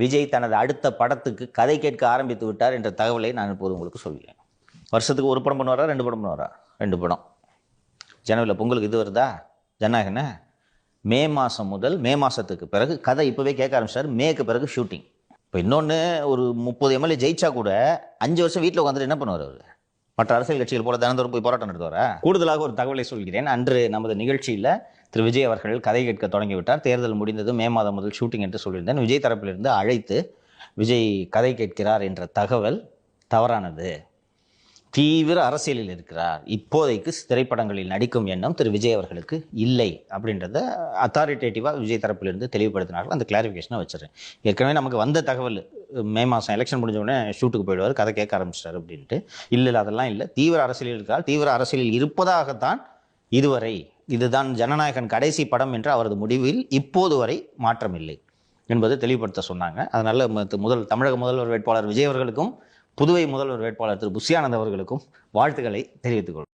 விஜய் தனது அடுத்த படத்துக்கு கதை கேட்க ஆரம்பித்து விட்டார் என்ற தகவலை நான் இப்போது உங்களுக்கு சொல்கிறேன். வருஷத்துக்கு ஒரு படம் பண்ணுவாரா ரெண்டு படம் பண்ணுவாரா? ரெண்டு படம். ஜனவரியில் பொங்கலுக்கு இது வருதா? ஜனநாயகனே மே மாதம் முதல் மே மாதத்துக்கு பிறகு கதை இப்போவே கேட்க ஆரம்பிச்சார். மேக்கு பிறகு ஷூட்டிங். இப்போ இன்னொன்று ஒரு முப்பது எம்எல்ஏ ஜெயிச்சா கூட அஞ்சு வருஷம் வீட்டில் உட்காந்துட்டு என்ன பண்ணுவார் அவர்? மற்ற அரசியல் கட்சிகள் போல தினந்தோறும் போய் போராட்டம் நடத்துவாரா? கூடுதலாக ஒரு தகவலை சொல்கிறேன். அன்று நமது நிகழ்ச்சியில் திரு விஜய் அவர்கள் கதை கேட்க தொடங்கிவிட்டார் தேர்தல் முடிந்தது மே மாதம் முதல் ஷூட்டிங் என்று சொல்லியிருந்தேன். விஜய் தரப்பிலிருந்து அழைத்து விஜய் கதை கேட்கிறார் என்ற தகவல் தவறானது. தீவிர அரசியலில் இருக்கிறார். இப்போதைக்கு திரைப்படங்களில் நடிக்கும் எண்ணம் திரு. விஜய் அவர்களுக்கு இல்லை அப்படின்றத அத்தாரிட்டேட்டிவாக விஜய் தரப்பிலிருந்து தெளிவுபடுத்தினார்கள். அந்த கிளாரிஃபிகேஷனை வச்சிடறேன். ஏற்கனவே நமக்கு வந்த தகவல் மே மாதம் எலெக்ஷன் முடிஞ்ச உடனே ஷூட்டுக்கு போயிடுவார் கதை கேட்க ஆரம்பிச்சிட்டார் அப்படின்ட்டு. இல்லை இல்லை அதெல்லாம் இல்லை. தீவிர அரசியலில் இருக்கிறார். தீவிர அரசியலில் இருப்பதாகத்தான் இதுவரை இதுதான் ஜனநாயகன் கடைசி படம் என்ற அவரது முடிவில் இப்போது வரை மாற்றம் இல்லை என்பது தெளிவுபடுத்த சொன்னாங்க. அதனால் முதல் தமிழக முதல்வர் வேட்பாளர் விஜய் அவர்களுக்கும் புதுவை முதல்வர் வேட்பாளர் திரு புஷியானந்த் அவர்களுக்கும் வாழ்த்துக்களை தெரிவித்துக் கொள்கிறேன்